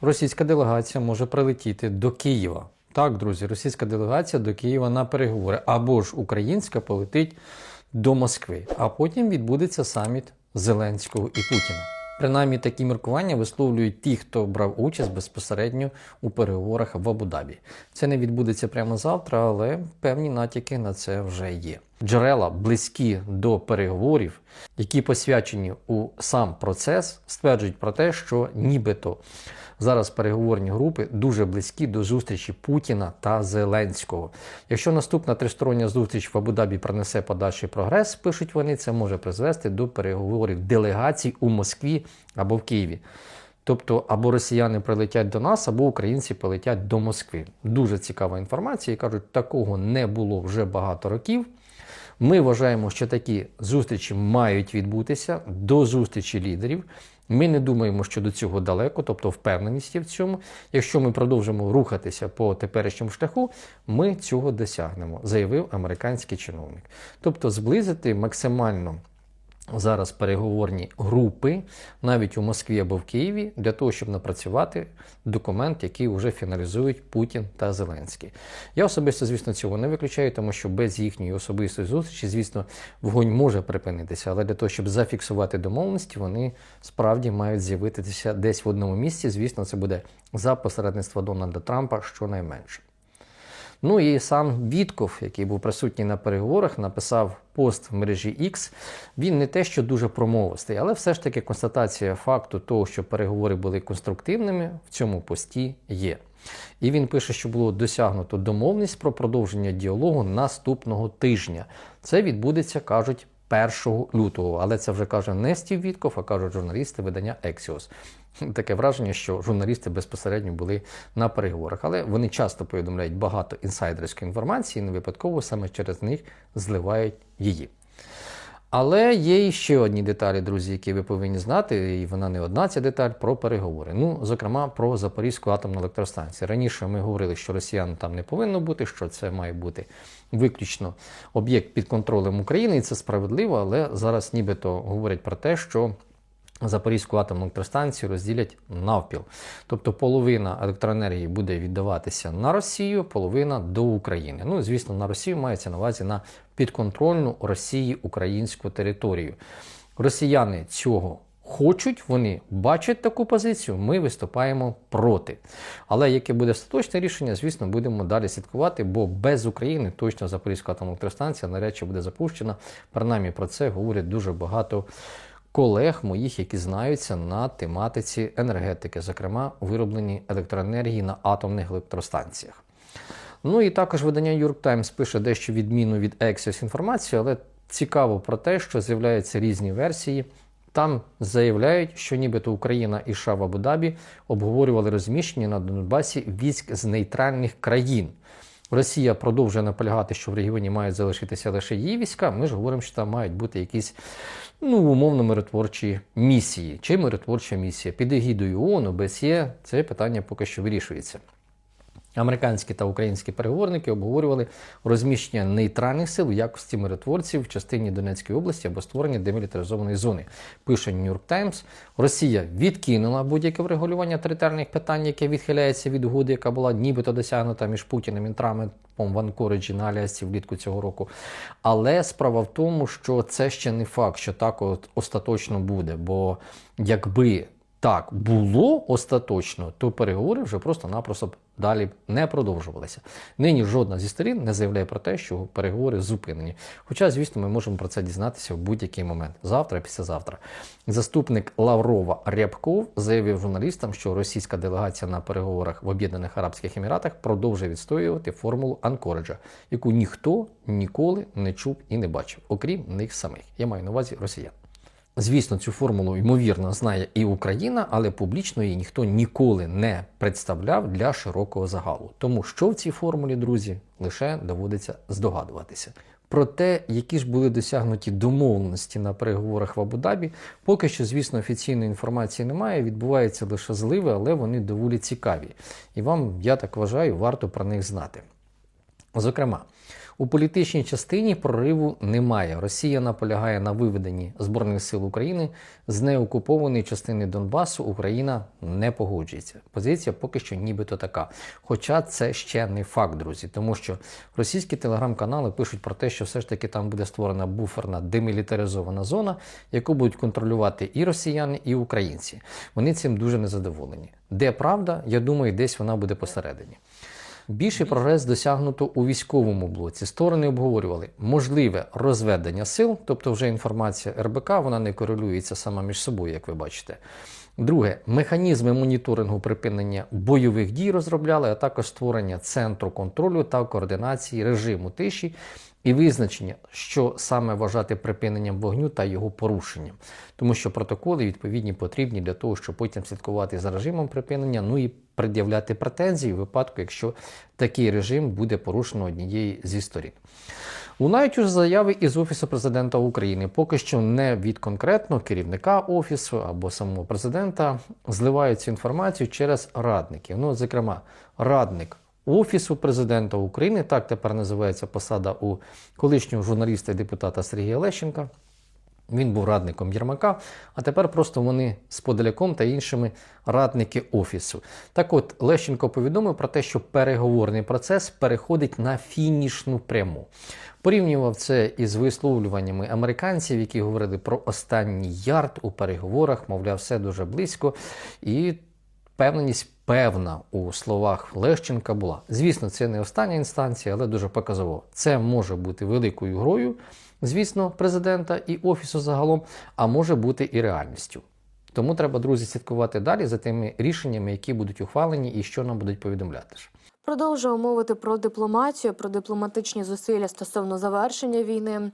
Російська делегація може прилетіти до Києва. Так, друзі, російська делегація до Києва на переговори, або ж українська полетить до Москви, а потім відбудеться саміт Зеленського і Путіна. Принаймні такі міркування висловлюють ті, хто брав участь безпосередньо у переговорах в Абу-Дабі. Це не відбудеться прямо завтра, але певні натяки на це вже є. Джерела близькі до переговорів, які посвячені у сам процес, стверджують про те, що нібито зараз переговорні групи дуже близькі до зустрічі Путіна та Зеленського. Якщо наступна тристороння зустріч в Абу-Дабі принесе подальший прогрес, пишуть вони, це може призвести до переговорів делегацій у Москві або в Києві. Тобто або росіяни прилетять до нас, або українці полетять до Москви. Дуже цікава інформація. І кажуть, такого не було вже багато років. Ми вважаємо, що такі зустрічі мають відбутися до зустрічі лідерів. Ми не думаємо, що до цього далеко, тобто впевненість є в цьому. Якщо ми продовжимо рухатися по теперішньому шляху, ми цього досягнемо, заявив американський чиновник. Тобто, зблизити максимально зараз переговорні групи навіть у Москві або в Києві для того, щоб напрацювати документ, який вже фіналізують Путін та Зеленський. Я особисто, звісно, цього не виключаю, тому що без їхньої особистої зустрічі, звісно, вогонь може припинитися, але для того, щоб зафіксувати домовленості, вони справді мають з'явитися десь в одному місці. Звісно, це буде за посередництва Дональда Трампа щонайменше. Ну і сам Вітков, який був присутній на переговорах, написав пост в мережі X. Він не те, що дуже промовистий, але все ж таки констатація факту того, що переговори були конструктивними, в цьому пості є. І він пише, що було досягнуто домовленість про продовження діалогу наступного тижня. Це відбудеться, кажуть, 1 лютого. Але це вже каже не Стів Вітков, а кажуть журналісти видання Ексіос. Таке враження, що журналісти безпосередньо були на переговорах, але вони часто повідомляють багато інсайдерської інформації, не випадково саме через них зливають її. Але є ще одні деталі, друзі, які ви повинні знати, і вона не одна ця деталь про переговори. Ну, зокрема, про Запорізьку атомну електростанцію. Раніше ми говорили, що росіян там не повинно бути, що це має бути виключно об'єкт під контролем України, і це справедливо, але зараз нібито говорять про те, що. Запорізьку атомну електростанцію розділять навпіл. Тобто половина електроенергії буде віддаватися на Росію, половина до України. Ну, звісно, на Росію мається на увазі на підконтрольну Росії українську територію. Росіяни цього хочуть, вони бачать таку позицію, ми виступаємо проти. Але яке буде остаточне рішення, звісно, будемо далі слідкувати, бо без України точно Запорізька атомна електростанція навряд чи буде запущена. Принаймні про це говорять дуже багато колег моїх, які знаються на тематиці енергетики, зокрема вироблені електроенергії на атомних електростанціях. Ну і також видання New York Times пише дещо відмінну від Axios інформацію, але цікаво про те, що з'являються різні версії. Там заявляють, що нібито Україна і США в Абу-Дабі обговорювали розміщення на Донбасі військ з нейтральних країн. Росія продовжує наполягати, що в регіоні мають залишитися лише її війська. Ми ж говоримо, що там мають бути якісь ну, умовно миротворчі місії. Чи миротворча місія? Під егідою ООН, ОБСЄ це питання поки що вирішується. Американські та українські переговорники обговорювали розміщення нейтральних сил в якості миротворців в частині Донецької області або створення демілітаризованої зони. Пише York Times. Росія відкинула будь-яке врегулювання територіальних питань, яке відхиляється від угоди, яка була нібито досягнута між Путіним і Трампом в Анкориджі на Алясці влітку цього року. Але справа в тому, що це ще не факт, що так от остаточно буде. Бо якби так було остаточно, то переговори вже просто-напросто далі не продовжувалися. Нині жодна зі сторін не заявляє про те, що переговори зупинені. Хоча, звісно, ми можемо про це дізнатися в будь-який момент, завтра, післязавтра. Заступник Лаврова Рябков заявив журналістам, що російська делегація на переговорах в Об'єднаних Арабських Еміратах продовжує відстоювати формулу Анкориджа, яку ніхто ніколи не чув і не бачив, окрім них самих. Я маю на увазі росіян. Звісно, цю формулу ймовірно знає і Україна, але публічно її ніхто ніколи не представляв для широкого загалу. Тому що в цій формулі, друзі, лише доводиться здогадуватися. Про те, які ж були досягнуті домовленості на переговорах в Абу-Дабі, поки що, звісно, офіційної інформації немає. Відбуваються лише зливи, але вони доволі цікаві. І вам, я так вважаю, варто про них знати. Зокрема, у політичній частині прориву немає. Росія наполягає на виведенні збройних сил України з неокупованої частини Донбасу. Україна не погоджується. Позиція поки що нібито така. Хоча це ще не факт, друзі, тому що російські телеграм-канали пишуть про те, що все ж таки там буде створена буферна демілітаризована зона, яку будуть контролювати і росіяни, і українці. Вони цим дуже незадоволені. Де правда, я думаю, десь вона буде посередині. Більший прогрес досягнуто у військовому блоці. Сторони обговорювали можливе розведення сил, тобто вже інформація РБК, вона не корелюється сама між собою, як ви бачите. Друге, механізми моніторингу припинення бойових дій розробляли, а також створення центру контролю та координації режиму тиші і визначення, що саме вважати припиненням вогню та його порушенням, тому що протоколи відповідні потрібні для того, щоб потім слідкувати за режимом припинення, ну і пред'являти претензії в випадку, якщо такий режим буде порушено однією зі сторін. Лунають уже заяви із Офісу президента України. Поки що не від конкретного керівника офісу або самого президента зливають цю інформацію через радників. Ну, зокрема, радник Офісу президента України, так тепер називається посада у колишнього журналіста і депутата Сергія Лещенка. Він був радником Єрмака, а тепер просто вони з Подоляком та іншими радники офісу. Так от Лещенко повідомив про те, що переговорний процес переходить на фінішну пряму. Порівнював це із висловлюваннями американців, які говорили про останній ярд у переговорах, мовляв, все дуже близько. І впевненість певна у словах Лещенка була. Звісно, це не остання інстанція, але дуже показово. Це може бути великою грою, звісно, президента і офісу загалом, а може бути і реальністю. Тому треба, друзі, слідкувати далі за тими рішеннями, які будуть ухвалені і що нам будуть повідомляти. Продовжуємо мовити про дипломатію, про дипломатичні зусилля стосовно завершення війни.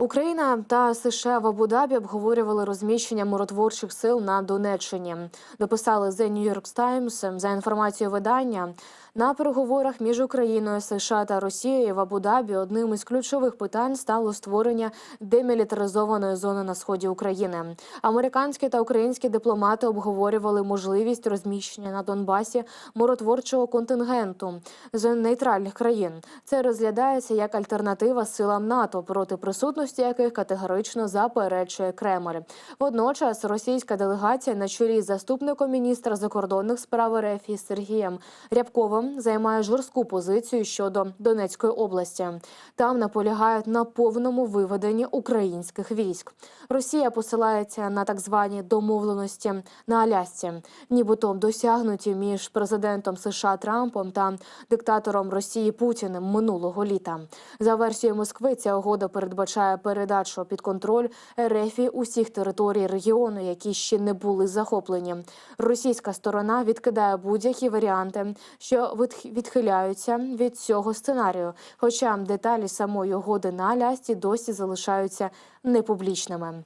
Україна та США в Абу-Дабі обговорювали розміщення миротворчих сил на Донеччині. Дописали The New York Times. За інформацією видання. На переговорах між Україною, США та Росією в Абу-Дабі одним із ключових питань стало створення демілітаризованої зони на сході України. Американські та українські дипломати обговорювали можливість розміщення на Донбасі миротворчого контингенту з нейтральних країн. Це розглядається як альтернатива силам НАТО, проти присутності яких категорично заперечує Кремль. Водночас російська делегація на чолі заступником міністра закордонних справ РФ із Сергієм Рябковим займає жорстку позицію щодо Донецької області. Там наполягають на повному виведенні українських військ. Росія посилається на так звані домовленості на Алясці, нібито досягнуті між президентом США Трампом та диктатором Росії Путіним минулого літа. За версією Москви, ця угода передбачає передачу під контроль РФ усіх територій регіону, які ще не були захоплені. Російська сторона відкидає будь-які варіанти, що відхиляються від цього сценарію. Хоча деталі самої угоди на Алясці досі залишаються непублічними.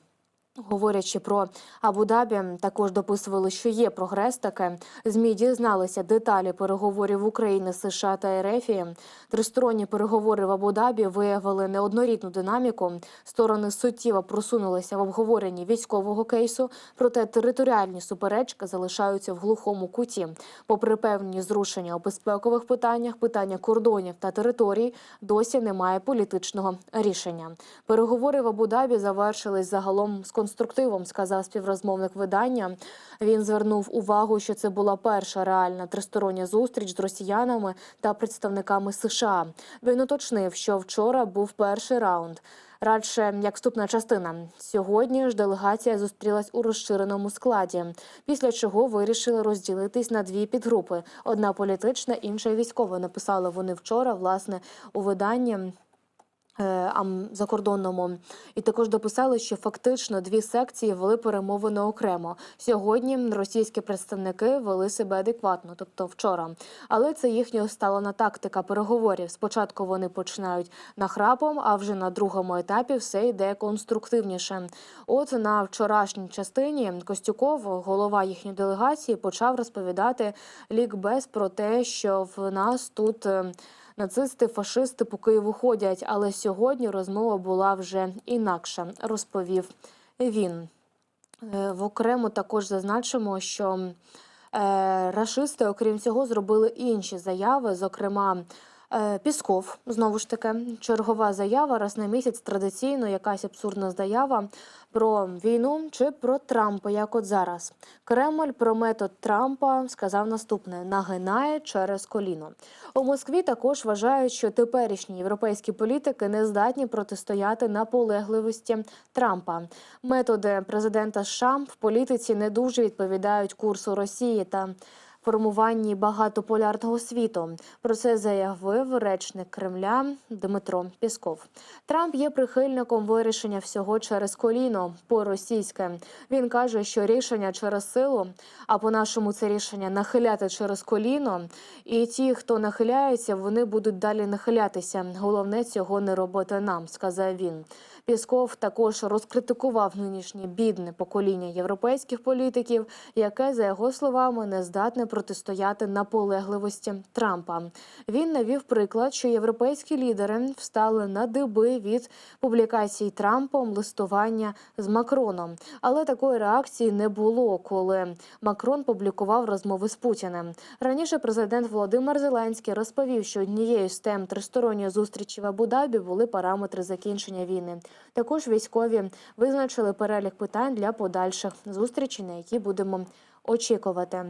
Говорячи про Абу-Дабі, також дописували, що є прогрес таке. Змі дізналися деталі переговорів України, США та РФ. Тристоронні переговори в Абу-Дабі виявили неоднорідну динаміку. Сторони суттєво просунулися в обговоренні військового кейсу, проте територіальні суперечки залишаються в глухому куті. Попри певні зрушення у безпекових питаннях, питання кордонів та територій досі немає політичного рішення. Переговори в Абу-Дабі завершились загалом з конструктивом, сказав співрозмовник видання. Він звернув увагу, що це була перша реальна тристороння зустріч з росіянами та представниками США. Він уточнив, що вчора був перший раунд. Радше як вступна частина. Сьогодні ж делегація зустрілась у розширеному складі, після чого вирішили розділитись на дві підгрупи: одна політична, інша військова. Написали вони вчора, власне, у виданні. Е, закордонному і також дописали, що фактично дві секції вели перемовини окремо. Сьогодні російські представники вели себе адекватно, тобто вчора. Але це їхня усталена тактика переговорів. Спочатку вони починають нахрапом, а вже на другому етапі все йде конструктивніше. От на вчорашній частині Костюков, голова їхньої делегації, почав розповідати лікбез про те, що в нас тут. Нацисти, фашисти по Києву ходять, але сьогодні розмова була вже інакша, розповів він. Е, В окремо також зазначимо, що е, рашисти, окрім цього, зробили інші заяви. Зокрема, Пісков знову ж таки чергова заява раз на місяць традиційно якась абсурдна заява про війну чи про Трампа, як от зараз. Кремль про метод Трампа сказав наступне: нагинає через коліно. У Москві також вважають, що теперішні європейські політики не здатні протистояти наполегливості Трампа. Методи президента США в політиці не дуже відповідають курсу Росії та формуванні багатополярного світу. Про це заявив речник Кремля Дмитро Пісков. Трамп є прихильником вирішення всього через коліно по-російськи. Він каже, що рішення через силу, а по-нашому це рішення нахиляти через коліно. І ті, хто нахиляється, вони будуть далі нахилятися. Головне цього не робити нам, сказав він. Пісков також розкритикував нинішнє бідне покоління європейських політиків, яке, за його словами, не здатне протистояти наполегливості Трампа. Він навів приклад, що європейські лідери встали на диби від публікацій Трампом листування з Макроном. Але такої реакції не було, коли Макрон публікував розмови з Путіним. Раніше президент Володимир Зеленський розповів, що однією з тем тристоронньої зустрічі в Абу-Дабі були параметри закінчення війни. Також військові визначили перелік питань для подальших зустрічей, на які будемо очікувати.